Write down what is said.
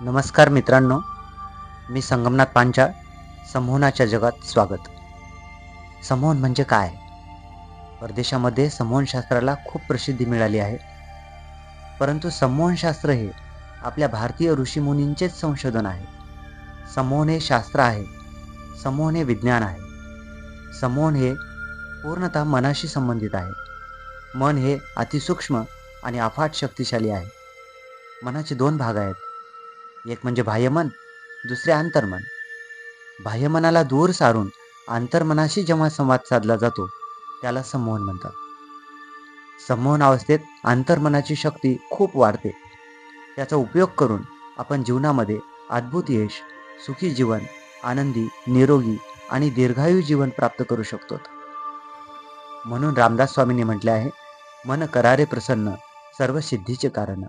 नमस्कार मित्रांनो मी संगमनाथ पांचाळ संमोहनाच्या जगात स्वागत. संमोहन म्हणजे काय? परदेशामध्ये संमोहनशास्त्राला खूप प्रसिद्धी मिळाली आहे. परंतु संमोहनशास्त्र हे आपल्या भारतीय ऋषीमुनींचेच संशोधन आहे. संमोहन हे शास्त्र आहे संमोहन हे विज्ञान आहे. संमोहन हे पूर्णतः मनाशी संबंधित आहे. मन हे अतिसूक्ष्म आणि अफाट शक्तिशाली आहे. मनाचे दोन भाग आहेत एक म्हणजे बाह्यमन दुसरे अंतर्मन बाह्यमनाला दूर सारून अंतर्मनाशी जेव्हा संवाद साधला जातो त्याला संमोहन म्हणतात. संमोहन अवस्थेत अंतर्मनाची शक्ती खूप वाढते. त्याचा उपयोग करून आपण जीवनामध्ये अद्भुत यश सुखी जीवन आनंदी निरोगी आणि दीर्घायू जीवन प्राप्त करू शकतो. म्हणून रामदास स्वामींनी म्हटले आहे मन करारे प्रसन्न सर्व सिद्धीचे कारण.